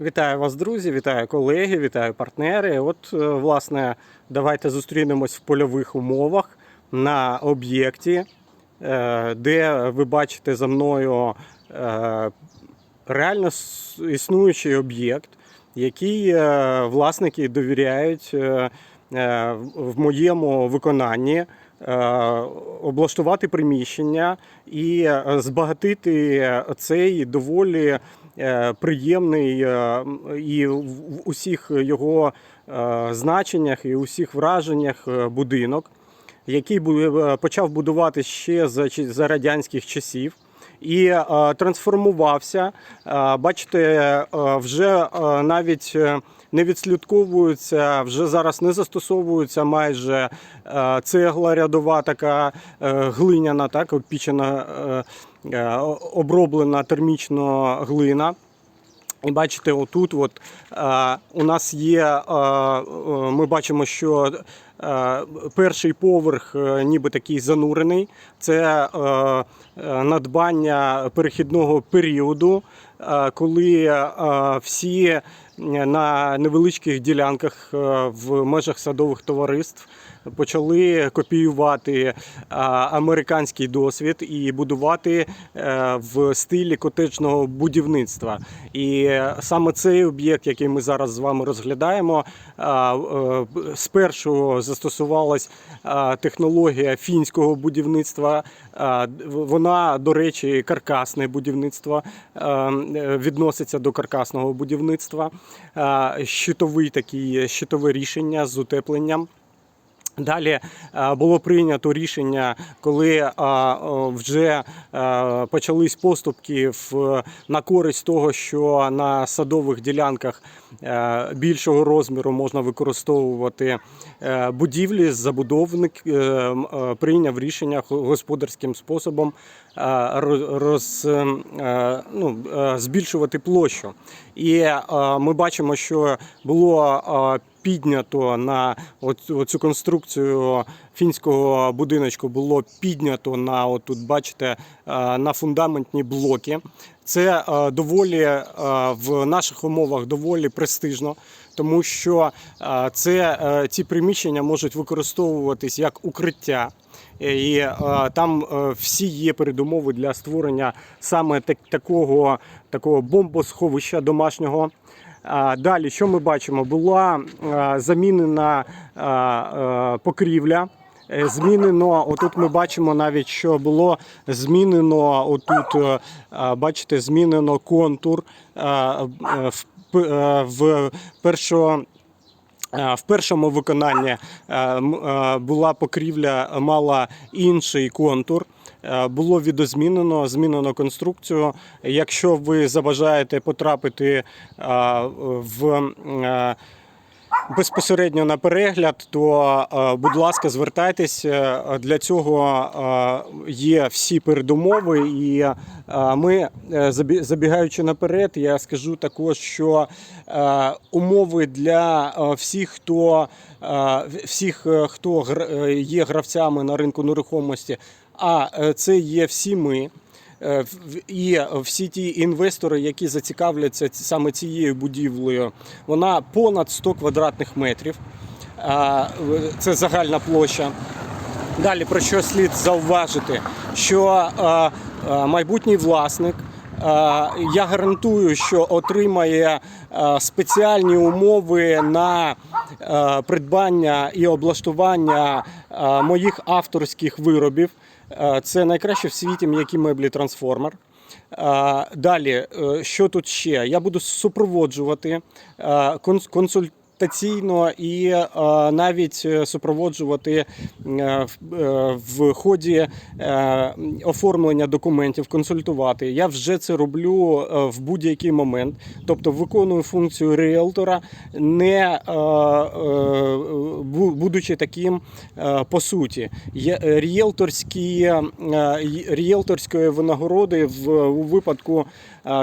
Вітаю вас, друзі, вітаю колеги, вітаю партнери. От, е, власне, давайте зустрінемось в польових умовах на об'єкті, е, де ви бачите за мною е, реально існуючий об'єкт, який власники довіряють в моєму виконанні. Облаштувати приміщення і збагатити цей доволі приємний е, і в усіх його е, значеннях і усіх враженнях е, будинок, який е, почав будувати ще за, радянських часів. І е, трансформувався. Е, бачите, е, вже е, навіть е, не відслідковується, вже зараз не застосовується майже е, цегла рядова, така е, глиняна, так опічена, е, е, оброблена термічно глина. І бачите, отут от, е, у нас є, е, е, ми бачимо, що е, перший поверх е, ніби такий занурений. Це е, е, надбання перехідного періоду, е, коли е, всі на невеличких ділянках е, в межах садових товариств почали копіювати е, американський досвід і будувати е, в стилі котеджного будівництва. І саме цей об'єкт, який ми зараз з вами розглядаємо, е, спершу застосувалась технологія фінського будівництва. Вона, до речі, каркасне будівництво відноситься до каркасного будівництва. Щитовий такий щитове рішення з утепленням. Далі е, було прийнято рішення, коли е, е, вже почались поступки на користь того, що на садових ділянках більшого розміру можна використовувати будівлі. Забудовник прийняв рішення господарським способом роз, ну, збільшувати площу. І ми бачимо, що було піднято на оцю конструкцію фінського будиночку було піднято на отут, бачите, е, на фундаментні блоки. Це е, доволі е, в наших умовах доволі престижно, тому що це ці приміщення можуть використовуватись як укриття. І там всі є передумови для створення саме так, такого, такого бомбосховища домашнього. Далі, що ми бачимо? Була замінена а, а, покрівля. Е, Змінено, отут ми бачимо навіть, що було змінено отут, е, бачите, змінено контур е, в, е, в першого. Е, В першому виконанні е, е, була покрівля, мала інший контур. Е, Було відозмінено, змінено конструкцію. Якщо ви забажаєте потрапити е, в е, безпосередньо на перегляд, то, будь ласка, звертайтесь. Е, Для цього є всі передумови, і ми, забігаючи наперед, я скажу також, що умови для всіх, хто всіх, хто є гравцями на ринку нерухомості, а е, це є всі ми. Е, І всі ті інвестори, які зацікавляться саме цією будівлею, вона понад 100 квадратних метрів. Це загальна площа. Далі про що слід зауважити, що е, е, майбутній власник. е, Я гарантую, що отримає е, спеціальні умови на е, придбання і облаштування е, моїх авторських виробів. Це найкраще в світі м'які меблі трансформер. Далі, е, що тут ще? Я буду супроводжувати е, конс- і е, навіть е, супроводжувати е, в- ході оформлення документів, консультувати. Я вже це роблю в будь-який момент, тобто виконую функцію ріелтора, не будучи таким по суті. Ріелторські, ріелторської винагороди в випадку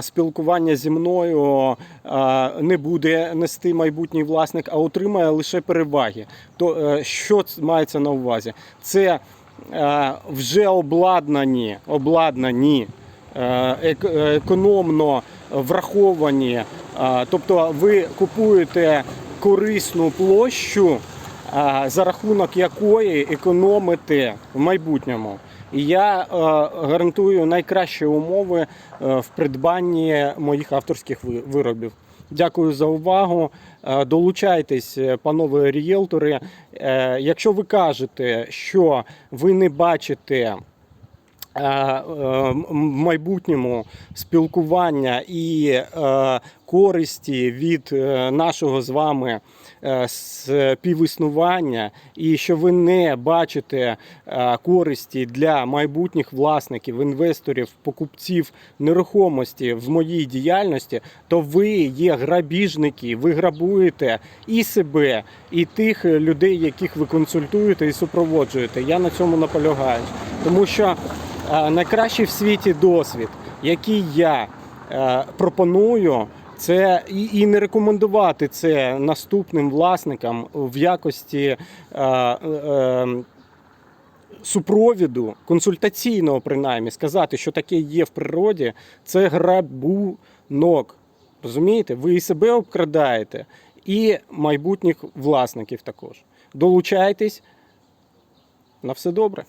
спілкування зі мною не буде нести майбутній власник, а отримає лише переваги. То е, що мається на увазі? Це е, вже обладнані, обладнані е, ек- економно враховані Тобто ви купуєте корисну площу, за рахунок якої економите в майбутньому. І я гарантую найкращі умови в придбанні моїх авторських виробів. Дякую за увагу. Е, Долучайтесь, е, панове рієлтори. Е, Якщо ви кажете, що ви не бачите в майбутньому спілкування і е, користі від е, нашого з вами е, співіснування, і що ви не бачите е, користі для майбутніх власників, інвесторів, покупців нерухомості в моїй діяльності, то ви є грабіжники, ви грабуєте і себе, і тих людей, яких ви консультуєте і супроводжуєте. Я на цьому наполягаю, тому що е, найкращий в світі досвід, який я е, пропоную. Це і, не рекомендувати це наступним власникам в якості е, е, супровіду, консультаційного принаймні, сказати, що таке є в природі, це грабунок. Розумієте? Ви і себе обкрадаєте, і майбутніх власників також. Долучайтесь. На все добре.